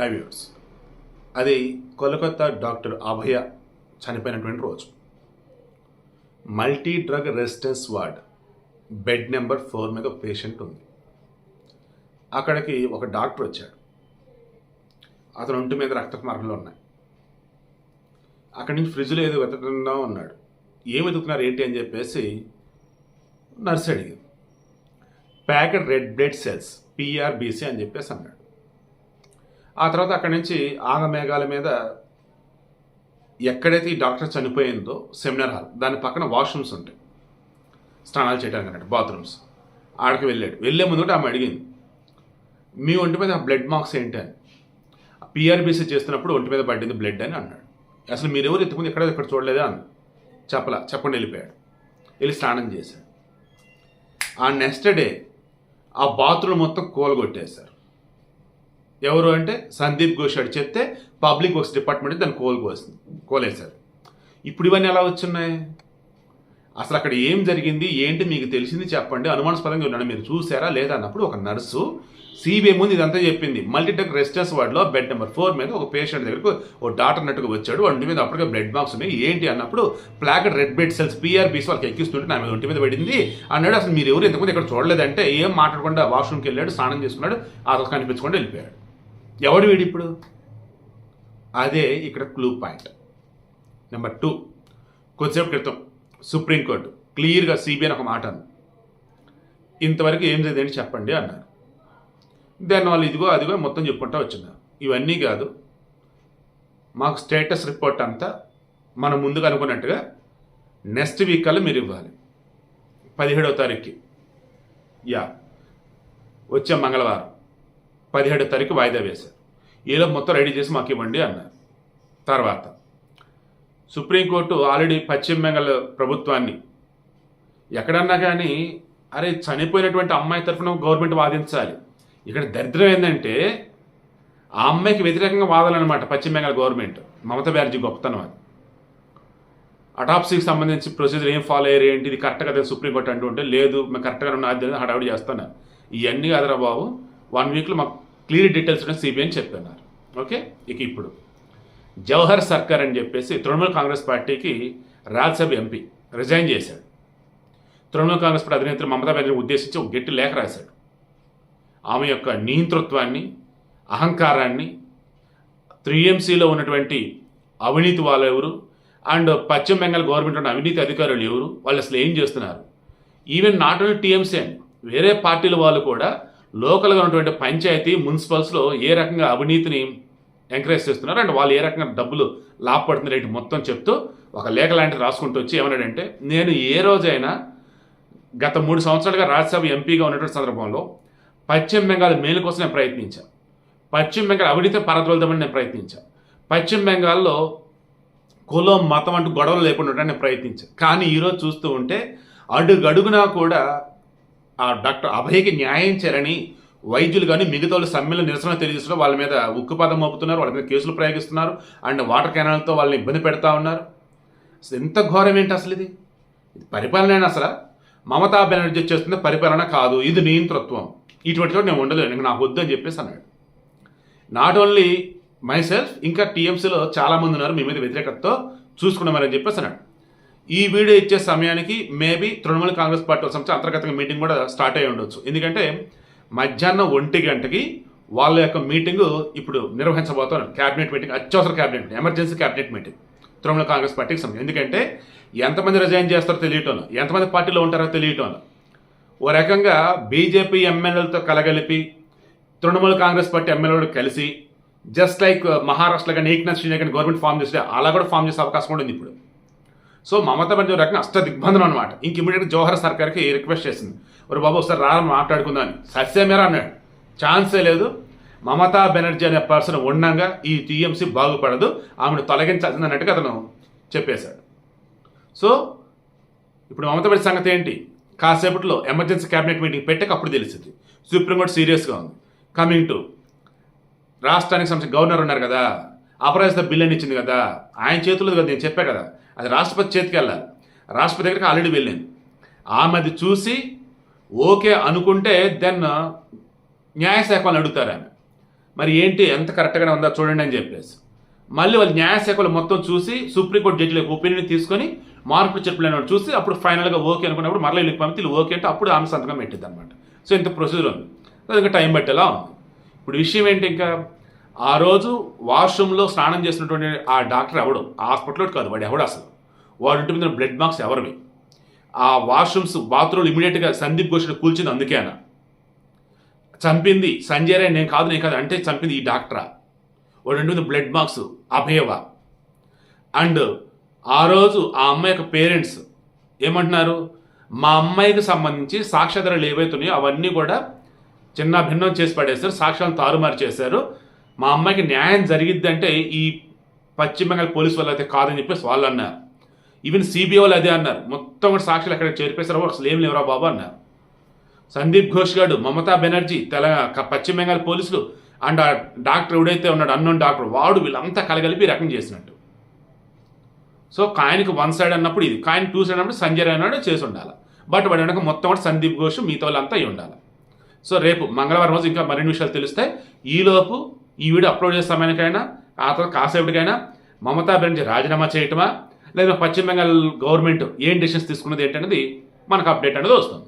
హైవ్యూర్స్ అది కోలకత్తా డాక్టర్ అభయ చనిపోయినటువంటి రోజు. Multi drug resistance ward bed number four మీద పేషెంట్ ఉంది. అక్కడికి ఒక డాక్టర్ వచ్చాడు. అతను ఒంటి మీద రక్త మార్గంలో ఉన్నాయి. అక్కడి నుంచి ఫ్రిడ్జ్లో ఏదో వెతకుండా ఉన్నాడు ఏం వెతుకుతున్నారు? ఏంటి? అని చెప్పేసి నర్స్ అడిగింది. Packet red blood cells PRBC అని చెప్పేసి అన్నాడు. ఆ తర్వాత అక్కడి నుంచి ఆగమేఘాల మీద ఎక్కడైతే ఈ డాక్టర్ చనిపోయిందో సెమినార్ హాల్ దాని పక్కన వాష్రూమ్స్ ఉంటాయి. స్నానాలు చేయడానికి అన్నట్టు బాత్రూమ్స్. ఆడికి వెళ్ళాడు. వెళ్ళే ముందు కూడా ఆమె అడిగింది మీ ఒంటి మీద బ్లడ్ మార్క్స్ ఏంటి అని? పిఆర్బీసీ చేస్తున్నప్పుడు ఒంటి మీద పడింది బ్లడ్ అని అన్నాడు. అసలు మీరెవరు ఎత్తుకుంది ఎక్కడ ఎక్కడ చూడలేదా? అని. చెప్పలా చెప్పండి వెళ్ళిపోయాడు. వెళ్ళి స్నానం చేశాడు. ఆ నెక్స్ట్ డే ఆ బాత్రూమ్ మొత్తం కూలగొట్టేశారు. ఎవరు అంటే సందీప్ ఘోష్ అడి చెప్తే పబ్లిక్ వర్క్స్ డిపార్ట్మెంట్ దాన్ని కోలుకోసింది కోలేశారు. ఇప్పుడు ఇవన్నీ ఎలా వచ్చున్నాయి? అసలు అక్కడ ఏం జరిగింది? ఏంటి మీకు తెలిసింది చెప్పండి. అనుమానాస్పదంగా ఉన్నాడు. మీరు చూసారా లేదా అన్నప్పుడు ఒక నర్సు సిబిఐ ముందు ఇదంతా చెప్పింది. మల్టీటెక్ రెసిడెన్స్ వార్డులో బెడ్ నెంబర్ ఫోర్ మీద ఒక పేషెంట్ దగ్గరకు ఓ డాక్టర్ నట్టుగా వచ్చాడు. ఒంటి మీద అప్పటికే బ్లడ్ మార్క్స్ ఉన్నాయి. ఏంటి అన్నప్పుడు packet red blood cells PRBC వాళ్ళకి ఎక్కిస్తుంటే నా మీద ఒంటి మీద పడింది. అన్నాడు అసలు మీరు ఎవరు ఇంతకుముందు ఇక్కడ చూడలేదంటే ఏం మాట్లాడకుండా వాష్రూమ్కి వెళ్ళాడు స్నానం చేసుకున్నాడు ఆ కనిపించకుండా వెళ్ళిపోయాడు. ఎవడు వీడు ఇప్పుడు? అదే ఇక్కడ క్లూ పాయింట్ నెంబర్ టూ కొద్దిసేపు క్రితం సుప్రీంకోర్టు క్లియర్గా సిబిఐని ఒక మాట అంది. ఇంతవరకు ఏం జరిగిందని చెప్పండి అన్నారు. దాని వాళ్ళు ఇదిగో అదిగో మొత్తం చెప్పుకుంటా వచ్చింది. ఇవన్నీ కాదు మాకు స్టేటస్ రిపోర్ట్ అంతా మనం ముందుగా అనుకున్నట్టుగా నెక్స్ట్ వీక్ కల్లా మీరు ఇవ్వాలి. పదిహేడవ తారీఖుకి. యా వచ్చే మంగళవారం. పదిహేడో తారీఖు వాయిదా వేశారు. ఈలో మొత్తం రెడీ చేసి మాకు ఇవ్వండి అన్నారు. తర్వాత సుప్రీంకోర్టు ఆల్రెడీ పశ్చిమ బెంగాల్ ప్రభుత్వాన్ని ఎక్కడన్నా కానీ అరే చనిపోయినటువంటి అమ్మాయి తరఫున గవర్నమెంట్ వాదించాలి. ఇక్కడ దరిద్రం ఏంటంటే ఆ అమ్మాయికి వ్యతిరేకంగా వాదాలన్నమాట పశ్చిమ బెంగాల్ గవర్నమెంట్. మమతా బెనర్జీ గొప్పతనం అది. అటాప్సీకి సంబంధించి ప్రొసీజర్ ఏం ఫాలో అయ్యారు ఏంటి? ఇది కరెక్ట్గా కదా సుప్రీంకోర్టు అంటూ ఉంటే లేదు మేము కరెక్ట్గా ఉన్న ఆధ్యత హడావిడి చేస్తాను ఇవన్నీ కాదురా బాబు. వన్ వీక్లో మాకు క్లియర్ డీటెయిల్స్ ఉన్నాయి సిబిఐ అని చెప్పన్నారు. ఓకే? ఇక ఇప్పుడు. జవహర్ సర్కార్ అని చెప్పేసి తృణమూల్ కాంగ్రెస్ పార్టీకి రాజ్యసభ ఎంపీ రిజైన్ చేశాడు. తృణమూల్ కాంగ్రెస్ పార్టీ అధినేత్రి మమతా బెనర్జీని ఉద్దేశించి ఒక గట్టి లేఖ రాశాడు. ఆమె యొక్క నియంతృత్వాన్ని అహంకారాన్ని త్రీఎంసీలో ఉన్నటువంటి అవినీతి వాళ్ళు ఎవరు? అండ్ పశ్చిమ బెంగాల్ గవర్నమెంట్ ఉన్న అవినీతి అధికారులు ఎవరు? వాళ్ళు అసలు ఏం చేస్తున్నారు? Even not only TMC and వేరే పార్టీల వాళ్ళు కూడా లోకల్గా ఉన్నటువంటి పంచాయతీ మున్సిపల్స్లో ఏ రకంగా అవినీతిని ఎంకరేజ్ చేస్తున్నారు అండ్ వాళ్ళు ఏ రకంగా డబ్బులు లాభపడుతున్న రేటు మొత్తం చెప్తూ ఒక లేఖ లాంటిది రాసుకుంటూ వచ్చి ఏమన్నాడంటే నేను ఏ రోజైనా గత మూడు సంవత్సరాలుగా రాజ్యసభ ఎంపీగా ఉన్నటువంటి సందర్భంలో పశ్చిమ బెంగాల్ మేలు కోసం నేను ప్రయత్నించాను పశ్చిమ బెంగాల్ అవినీతి పరద్రోల్దామని నేను ప్రయత్నించాను పశ్చిమ బెంగాల్లో కులం మతం అంటూ గొడవలు లేకుండా నేను ప్రయత్నించాను కానీ ఈరోజు చూస్తూ ఉంటే అడుగడుగునా కూడా ఆ డాక్టర్ అభయకి న్యాయం చేయాలని వైద్యులు కానీ మిగతా వాళ్ళు సమ్మెలో నిరసన తెలియజేస్తున్నారు వాళ్ళ మీద ఉక్కుపాదం మోపుతున్నారు వాళ్ళ మీద కేసులు ప్రయోగిస్తున్నారు అండ్ వాటర్ కెనాల్తో వాళ్ళని ఇబ్బంది పెడతా ఉన్నారు. ఎంత ఘోరం ఏంటి అసలు ఇది? ఇది పరిపాలన అసలు? మమతా బెనర్జీ చేస్తుంది పరిపాలన కాదు ఇది నియంతృత్వం. ఇటువంటి చోట నేను ఉండలేను ఇంక నాకు వద్దు అని చెప్పేసి అన్నాడు. నాట్ ఓన్లీ మై సెల్ఫ్ ఇంకా టీఎంసీలో చాలామంది ఉన్నారు మీ మీద వ్యతిరేకతతో చూసుకున్నామని చెప్పేసి అన్నాడు. ఈ వీడియో ఇచ్చే సమయానికి మేబీ తృణమూల కాంగ్రెస్ పార్టీ సంబంధించి అంతర్గతంగా మీటింగ్ కూడా స్టార్ట్ అయి ఉండొచ్చు. ఎందుకంటే మధ్యాహ్నం ఒంటి గంటకి వాళ్ళ యొక్క మీటింగ్ ఇప్పుడు నిర్వహించబోతున్నారు క్యాబినెట్ మీటింగ్ అత్యవసర cabinet meeting emergency cabinet meeting Trinamool Congress పార్టీకి సంబంధించి. ఎందుకంటే ఎంతమంది రిజైన్ చేస్తారో తెలియటం ఎంతమంది పార్టీలో ఉంటారో తెలియటం. ఓ రకంగా బీజేపీ ఎమ్మెల్యేలతో కలగలిపి తృణమూల కాంగ్రెస్ పార్టీ ఎమ్మెల్యేలు కలిసి జస్ట్ లైక్ మహారాష్ట్రలో కానీ ఏక్నాథ్ షిండే కానీ గవర్నమెంట్ ఫామ్ చేస్తే అలా కూడా ఫామ్ చేసే అవకాశం కూడా ఉంది ఇప్పుడు. సో మమతా బెనర్జీ రకంగా అష్ట దిగ్బంధనం అనమాట ఇంక ఇమీడియట్గా జవహర్ సర్కార్కి రిక్వెస్ట్ చేసింది. ఒక బాబు ఒకసారి రా మాట్లాడుకుందాం సత్యమేరా అన్నాడు. ఛాన్సే లేదు. మమతా బెనర్జీ అనే పర్సన్ ఉండగా ఈ టీఎంసీ బాగుపడదు. ఆమెను తొలగించాల్సింది అన్నట్టుగా అతను చెప్పేశాడు. సో ఇప్పుడు మమతా బెనర్జీ సంగతి ఏంటి? కాసేపట్లో ఎమర్జెన్సీ క్యాబినెట్ మీటింగ్ పెట్టాక అప్పుడు తెలిసింది. సుప్రీంకోర్టు సీరియస్గా ఉంది. కమింగ్ టు రాష్ట్రానికి సంబంధించిన గవర్నర్ ఉన్నారు కదా. అపరాజిత బిల్ అని ఇచ్చింది కదా. ఆయన చేతుల్లో కదా నేను చెప్పా కదా. అది రాష్ట్రపతి చేతికి వెళ్ళాలి. రాష్ట్రపతి దగ్గరికి ఆల్రెడీ వెళ్ళింది. ఆమె అది చూసి ఓకే అనుకుంటే దెన్ న్యాయశాఖ వాళ్ళని అడుగుతారు ఆమె. మరి ఏంటి ఎంత కరెక్ట్గానే ఉందా చూడండి అని చెప్పేసి. మళ్ళీ వాళ్ళు న్యాయశాఖలు మొత్తం చూసి సుప్రీంకోర్టు జడ్జిల ఒపీనియన్ తీసుకొని మార్పులు చెప్పులు చూసి అప్పుడు ఫైనల్గా ఓకే అనుకున్నప్పుడు మరలా వీళ్ళకి పంపితే ఓకే అంటే అప్పుడు ఆమె సంతకం పెట్టింది అనమాట సో ఇంత ప్రొసీజర్ ఉంది. ఇంకా టైం పట్టేలా ఉంది. ఇప్పుడు విషయం ఏంటి ఇంకా? ఆ రోజు వాష్రూమ్లో స్నానం చేసినటువంటి ఆ డాక్టర్ ఎవడు? హాస్పిటల్లో కాదు వాడు ఎవడు అసలు? వాడి ఇంటి మీద బ్లడ్ మార్క్స్ ఎవరివి? ఆ వాష్రూమ్స్ బాత్రూమ్లు ఇమీడియట్గా సందీప్ ఘోష్ కూల్చింది అందుకే అన్న. చంపింది సంజయ్ రాయ్ నేను కాదు నేను కాదు అంటే చంపింది ఈ డాక్టరా? వాడు ఇంటి మీద బ్లడ్ మార్క్స్ అభయవ? అండ్ ఆ రోజు ఆ అమ్మాయి యొక్క పేరెంట్స్ ఏమంటున్నారు? మా అమ్మాయికి సంబంధించి సాక్ష్యాధారాలు ఏవైతున్నాయో అవన్నీ కూడా చిన్న భిన్నం చేసి పడేశారు సాక్ష్యాలను తారుమారు చేశారు. మా అమ్మాయికి న్యాయం జరిగిద్ది అంటే ఈ పశ్చిమ బెంగాల్ పోలీస్ వాళ్ళు అయితే కాదని చెప్పేసి వాళ్ళు అన్నారు. ఈవెన్ సిబిఐ వాళ్ళు అదే అన్నారు. మొత్తం కూడా సాక్షులు ఎక్కడ చేరిపేశారు అసలు ఏం లేవురా బాబు అన్నారు. సందీప్ ఘోష్ గారు మమతా బెనర్జీ తెలంగాణ పశ్చిమ బెంగాల్ పోలీసులు అండ్ ఆ డాక్టర్ ఎవడైతే ఉన్నాడు అన్నోన్ డాక్టర్ వాడు వీళ్ళంతా కలగలిపి రకం చేసినట్టు. సో కాయనికి వన్ సైడ్ అన్నప్పుడు ఇది. కాయన్ టూ సైడ్ అన్నప్పుడు సంజయ్ రాయ్ అన్నాడు చేసి ఉండాలి. బట్ వాడి వెనక మొత్తం కూడా సందీప్ ఘోష్ మిగతా వాళ్ళంతా అయి ఉండాలి. సో రేపు మంగళవారం రోజు ఇంకా మరిన్ని విషయాలు తెలిస్తే ఈలోపు ఈ వీడియో అప్లోడ్ చేసే సమయానికైనా ఆ తర్వాత కాసేపటికైనా మమతా బెనర్జీ రాజీనామా చేయటమా? లేదా పశ్చిమ బెంగాల్ గవర్నమెంట్ ఏం డెసిషన్స్ తీసుకున్నది ఏంటనేది మనకు అప్డేట్ అనేది వస్తుంది.